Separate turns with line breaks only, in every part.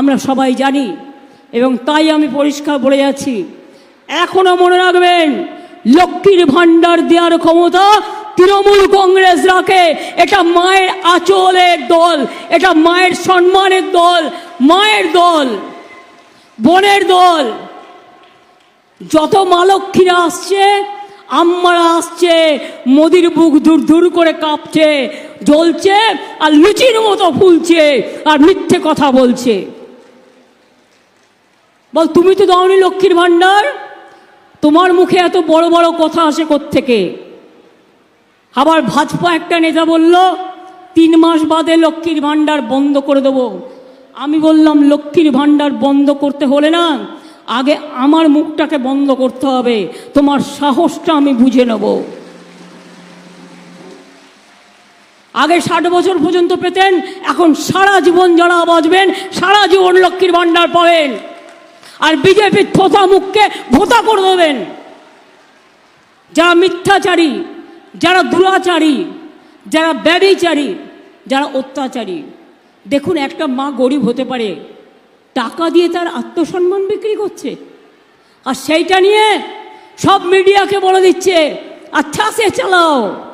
আমরা সবাই জানি, এবং তাই আমি পরিষ্কার বলে যাচ্ছি, এখনও মনে রাখবেন, লক্ষ্মীর ভাণ্ডার দেওয়ার ক্ষমতা তৃণমূল কংগ্রেস রাখে। এটা মায়ের আচলের দল, এটা মায়ের সম্মানের দল, মায়ের দল, বোনের দল। যত মা লক্ষ্মীরা আসছে, আম্মারা আসছে, মোদির বুক ধুর ধুর করে কাঁপছে, জ্বলছে, আর লুচির মতো ফুলছে, আর মিথ্যে কথা বলছে। বল, তুমি তো দাওনি লক্ষ্মীর ভাণ্ডার। তোমার মুখে এত বড় বড় কথা আসে থেকে আবার ভাজপা একটা নেতা বলল, তিন মাস বাদে লক্ষ্মীর ভাণ্ডার বন্ধ করে দেবো। আমি বললাম, লক্ষ্মীর ভাণ্ডার বন্ধ করতে হলে না, আগে আমার মুখটাকে বন্ধ করতে হবে। তোমার সাহসটা আমি বুঝে নেব। আগে ষাট বছর পর্যন্ত পেতেন, এখন সারা জীবন যারা বাঁচবেন, সারা জীবন লক্ষ্মীর ভাণ্ডার পাবেন। আর বিজেপির থোথা মুখকে ভোতা করে দেবেন। যারা মিথ্যাচারী, যারা দুরাচারী, যারা ব্যবিচারী যারা অত্যাচারী। দেখুন, একটা মা গরিব হতে পারে, টাকা দিয়ে তার আত্মসম্মান বিক্রি করছে। আর সেইটা নিয়ে সব মিডিয়াকে বলে দিচ্ছে আচ্ছা সে চালাও।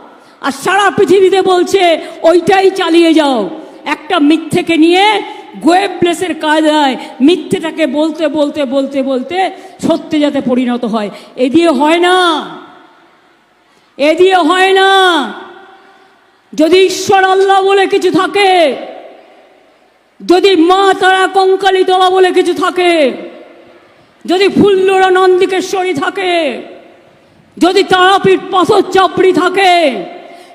আর সারা পৃথিবীতে বলছে, ওইটাই চালিয়ে যাও। একটা মিথ্যেকে নিয়ে গোয়েব প্লেসের কায়দায় মিথ্যেটাকে বলতে বলতে বলতে বলতে সত্যি যাতে পরিণত হয়। এ দিয়ে হয় না। এ দিয়ে হয় না। যদি ঈশ্বর আল্লাহ বলে কিছু থাকে, যদি মা তারা কঙ্কালী তলা বলে কিছু থাকে, যদি ফুল্লরা নন্দিকেশ্বরী থাকে, যদি তারাপীঠ পাথর চাপড়ি থাকে,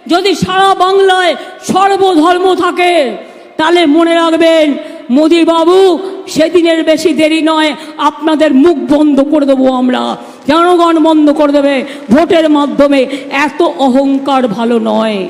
যদি সারা বাংলায় সর্বধর্ম থাকে, তাহলে মনে রাখবেন মোদি বাবু সেদিনের বেশি দেরি নয়, আপনাদের মুখ বন্ধ করে দেবো আমরা। জনগণ বন্ধ করে দেবে, ভোটের মাধ্যমে। এত অহংকার ভালো নয়।